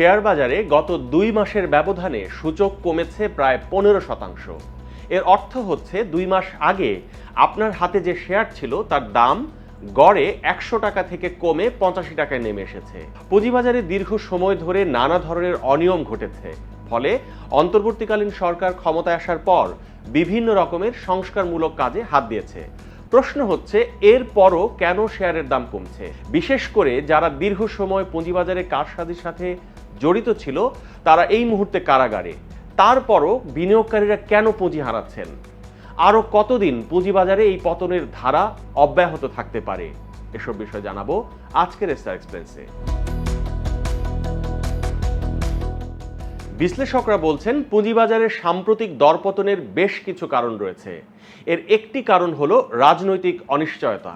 Share বাজারে গত দুই মাসের ব্যবধানে সূচক কমেছে প্রায় পনেরো শতাংশ। এর অর্থ হচ্ছে দুই মাস আগে আপনার হাতে যে শেয়ার ছিল তার দাম গড়ে একশো টাকা থেকে কমে পঁচাশি টাকায় নেমে এসেছে। পুঁজিবাজারে দীর্ঘ সময় ধরে নানা ধরনের অনিয়ম ঘটেছে। ফলে অন্তর্বর্তীকালীন সরকার ক্ষমতায় আসার পর বিভিন্ন রকমের সংস্কারমূলক কাজে হাত দিয়েছে। প্রশ্ন হচ্ছে, এর পরও কেন শেয়ারের দাম কমছে? বিশেষ করে যারা দীর্ঘ সময় পুঁজিবাজারে কারসাজির সাথে জড়িত ছিল, তারা এই মুহূর্তে কারাগারে। তারপরও বিনিয়োগকারীরা কেন পুঁজি হারাচ্ছেন? আরও কতদিন পুঁজিবাজারে এই পতনের ধারা অব্যাহত থাকতে পারে? এসব বিষয় জানাব আজকের স্টার এক্সপ্রেসে। বিশ্লেষকরা বলছেন পুঁজিবাজারের সাম্প্রতিক দরপতনের বেশ কিছু কারণ রয়েছে। এর একটি কারণ হলো রাজনৈতিক অনিশ্চয়তা।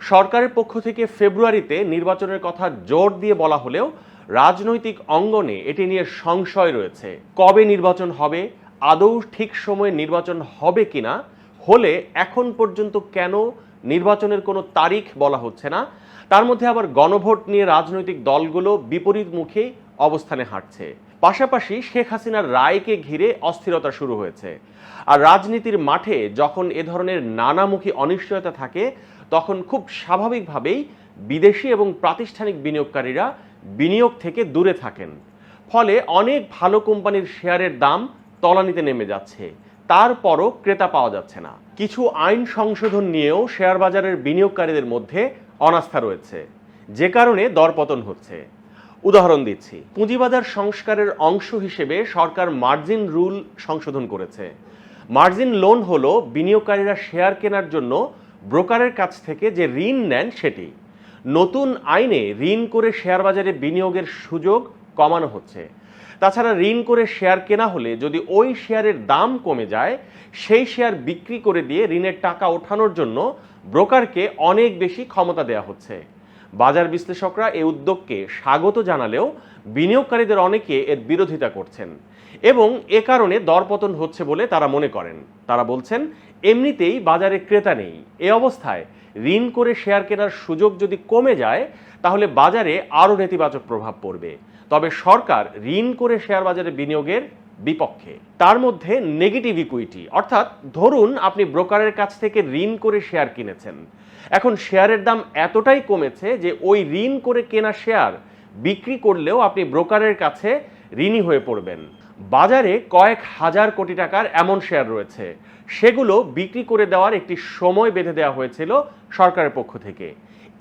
সরকারের পক্ষ থেকে ফেব্রুয়ারিতে নির্বাচনের কথা জোর দিয়ে বলা হলেও রাজনৈতিক অঙ্গনে এটি নিয়ে সংশয় রয়েছে। কবে নির্বাচন হবে? আদৌ ঠিক সময়ে নির্বাচন হবে কিনা? হলে এখন পর্যন্ত কেন নির্বাচনের কোনো তারিখ বলা হচ্ছে না? তার মধ্যে আবার গণভোট নিয়ে রাজনৈতিক দলগুলো বিপরীত মুখে অবস্থানে হাঁটছে। পাশাপাশি শেখ হাসিনার রায়কে ঘিরে অস্থিরতা শুরু হয়েছে। আর রাজনীতির মাঠে যখন এ ধরনের নানামুখী অনিশ্চয়তা থাকে, তখন খুব স্বাভাবিকভাবেই বিদেশি এবং প্রাতিষ্ঠানিক বিনিয়োগকারীরা বিনিয়োগ থেকে দূরে থাকেন। ফলে অনেক ভালো কোম্পানির শেয়ারের দাম তলানিতে নেমে যাচ্ছে। তারপরও ক্রেতা পাওয়া যাচ্ছে না। কিছু আইন সংশোধন নিয়েও শেয়ার বাজারের বিনিয়োগকারীদের মধ্যে অনাস্থা রয়েছে। যে কারণে দরপতন হচ্ছে। উদাহরণ দিচ্ছি। পুঁজিবাজার সংস্কারের অংশ হিসেবে সরকার মার্জিন রুল সংশোধন করেছে। মার্জিন লোন হলো বিনিয়োগকারীরা শেয়ার কেনার জন্য ব্রোকারের কাছ থেকে যে ঋণ নেন সেটি। নতুন আইনে ঋণ করে শেয়ার বাজারে বিনিয়োগের সুযোগ কমানো হচ্ছে। তাছাড়া ঋণ করে শেয়ার কেনা হলে যদি ওই শেয়ারের দাম কমে যায়, সেই শেয়ার বিক্রি করে দিয়ে ঋণের টাকা ওঠানোর জন্য ব্রোকারকে অনেক বেশি ক্ষমতা দেওয়া হচ্ছে। বাজার বিশ্লেষকরা এই উদ্যোগকে স্বাগত জানালেও বিনিয়োগকারীদের অনেকে এর বিরোধিতা করছেন এবং এ কারণে দরপতন হচ্ছে বলে তারা মনে করেন। তারা বলছেন, এমনিতেই বাজারে ক্রেতা নেই। এ অবস্থায় ঋণ করে শেয়ার কেনার সুযোগ যদি কমে যায়, তাহলে বাজারে আরও নেতিবাচক প্রভাব পড়বে। তবে সরকার ঋণ করে শেয়ার বাজারে বিনিয়োগের বিপক্ষে। তার মধ্যে নেগেটিভ ইকুইটি অর্থাৎ ধরুন আপনি ব্রোকারের কাছ থেকে ঋণ করে শেয়ার কিনেছেন। এখন শেয়ারের দাম এতটাই কমেছে যে ওই ঋণ করে কেনা শেয়ার বিক্রি করলেও আপনি ব্রোকারের কাছে ঋণী হয়ে পড়বেন। বাজারে কয়েক হাজার কোটি টাকার এমন শেয়ার রয়েছে। সেগুলো বিক্রি করে দেওয়ার একটি সময় বেঁধে দেওয়া হয়েছিল সরকারের পক্ষ থেকে।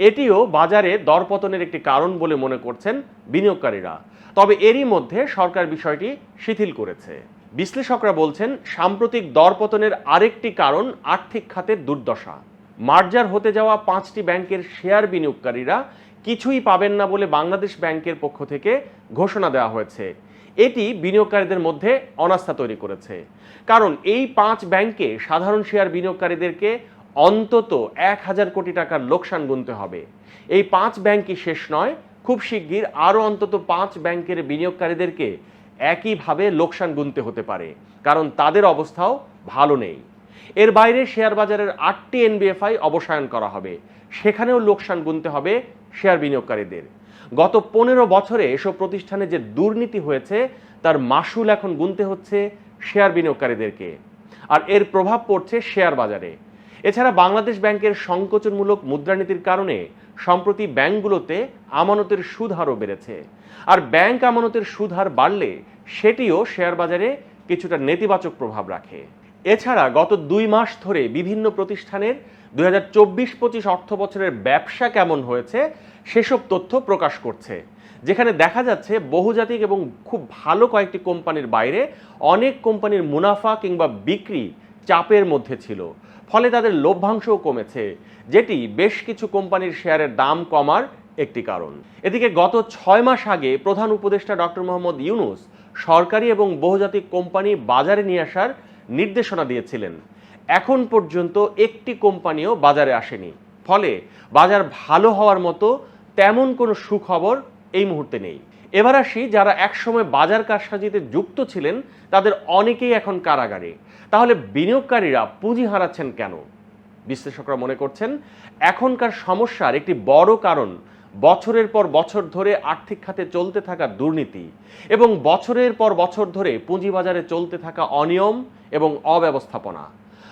এটিও বাজারে দরপতনের একটি কারণ বলে মনে করছেন বিনিয়োগকারীরা। তবে এরই মধ্যে সরকার বিষয়টি শিথিল করেছে। বিশ্লেষকরা বলছেন, সাম্প্রতিক দরপতনের আরেকটি কারণ আর্থিক খাতের দুর্দশা। মার্জার হতে যাওয়া পাঁচটি ব্যাংকের শেয়ার বিনিয়োগকারীরা কিছুই পাবেন না বলে বাংলাদেশ ব্যাংকের পক্ষ থেকে ঘোষণা দেওয়া হয়েছে। এটি বিনিয়োগকারীদের মধ্যে অনাস্থা তৈরি করেছে। কারণ এই পাঁচ ব্যাংকে সাধারণ শেয়ার বিনিয়োগকারীদেরকে অন্তত এক হাজার কোটি টাকার লোকসান গুনতে হবে। এই পাঁচ ব্যাংকই শেষ নয়, খুব শিগগির আরও অন্তত পাঁচ ব্যাংকের বিনিয়োগকারীদেরকে একইভাবে লোকসান গুনতে হতে পারে, কারণ তাদের অবস্থাও ভালো নেই। এর বাইরে শেয়ার বাজারের আটটি এনবিএফআই অবসায়ন করা হবে, সেখানেও লোকসান গুনতে হবে শেয়ার বিনিয়োগকারীদের। গত পনেরো বছরে এসব প্রতিষ্ঠানে যে দুর্নীতি হয়েছে, তার মাসুল এখন গুনতে হচ্ছে শেয়ার বিনিয়োগকারীদেরকে। আর এর প্রভাব পড়ছে শেয়ার বাজারে। এছাড়া বাংলাদেশ ব্যাংকের সংকোচনমূলক মুদ্রানীতির কারণে সম্প্রতি ব্যাংকগুলোতে আমানতের সুদ হারও বেড়েছে। আর ব্যাংক আমানতের সুদ হার বাড়লে সেটিও শেয়ার বাজারে কিছুটা নেতিবাচক প্রভাব রাখে। এছাড়া গত দুই মাস ধরে বিভিন্ন প্রতিষ্ঠানের দুই হাজার চব্বিশ পঁচিশ অর্থ বছরের ব্যবসা কেমন হয়েছে সেসব তথ্য প্রকাশ করছে। যেখানে দেখা যাচ্ছে বহুজাতিক এবং খুব ভালো কয়েকটি কোম্পানির বাইরে অনেক কোম্পানির মুনাফা কিংবা বিক্রি চাপের মধ্যে ছিল। ফলে তাদের লভ্যাংশও কমেছে, যেটি বেশ কিছু কোম্পানির শেয়ারের দাম কমার একটি কারণ। এদিকে গত ছয় মাস আগে প্রধান উপদেষ্টা ডক্টর মোহাম্মদ ইউনুস সরকারি এবং বহুজাতিক কোম্পানি বাজারে নিয়ে আসার নির্দেশনা দিয়েছিলেন। এখন পর্যন্ত একটি কোম্পানিও বাজারে আসেনি। ফলে বাজার ভালো হওয়ার মতো তেমন কোনো সুখবর এই মুহূর্তে নেই। এবার আসি যারা একসময় বাজার কারসাজিতে যুক্ত ছিলেন, তাদের অনেকেই এখন কারাগারে। তাহলে বিনিয়োগকারীরা পুঁজি হারাচ্ছেন কেন? বিশ্লেষকরা মনে করছেন, এখনকার সমস্যার একটি বড় কারণ বছরের পর বছর ধরে আর্থিক খাতে চলতে থাকা দুর্নীতি এবং বছরের পর বছর ধরে পুঁজিবাজারে চলতে থাকা অনিয়ম এবং অব্যবস্থাপনা।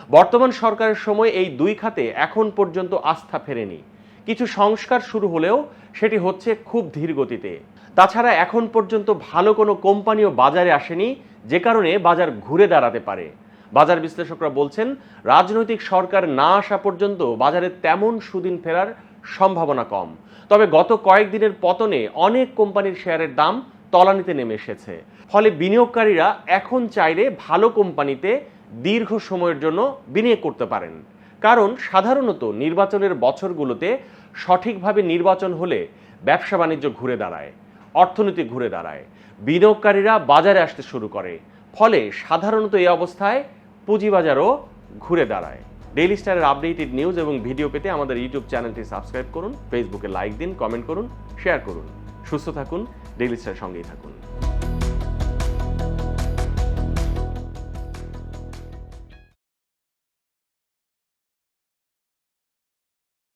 বর্তমান সরকারের সময় এই দুই খাতে এখন পর্যন্ত আস্থা ফেরেনি। কিছু সংস্কার শুরু হলেও সেটি হচ্ছে খুব ধীর গতিতে তাছাড়া এখন পর্যন্ত ভালো কোনো কোম্পানিও বাজারে আসেনি, যে কারণে বাজার ঘুরে দাঁড়াতে পারে। বাজার বিশ্লেষকরা বলছেন, রাজনৈতিক সরকার না আসা পর্যন্ত বাজারে তেমন সুদিন ফেরার সম্ভাবনা কম। তবে গত কয়েকদিনের পতনে অনেক কোম্পানির শেয়ারের দাম তলানিতে নেমে এসেছে। ফলে বিনিয়োগকারীরা এখন চাইলে ভালো কোম্পানিতে দীর্ঘ সময়ের জন্য বিনিয়োগ করতে পারেন। কারণ সাধারণত নির্বাচনের বছরগুলোতে সঠিকভাবে নির্বাচন হলে ব্যবসা বাণিজ্য ঘুরে দাঁড়ায়। অর্থনীতি ঘুরে দাঁড়ায়। বিনিয়োগকারীরা বাজারে আসতে শুরু করে। ফলে সাধারণত এই অবস্থায় পুঁজিবাজারও ঘুরে দাঁড়ায়। ডেইলি স্টারের আপডেটেড নিউজ এবং ভিডিও পেতে আমাদের ইউটিউব চ্যানেলটি সাবস্ক্রাইব করুন ফেসবুকে লাইক দিন কমেন্ট করুন শেয়ার করুন। সুস্থ থাকুন ডেইলি স্টারের সঙ্গেই থাকুন।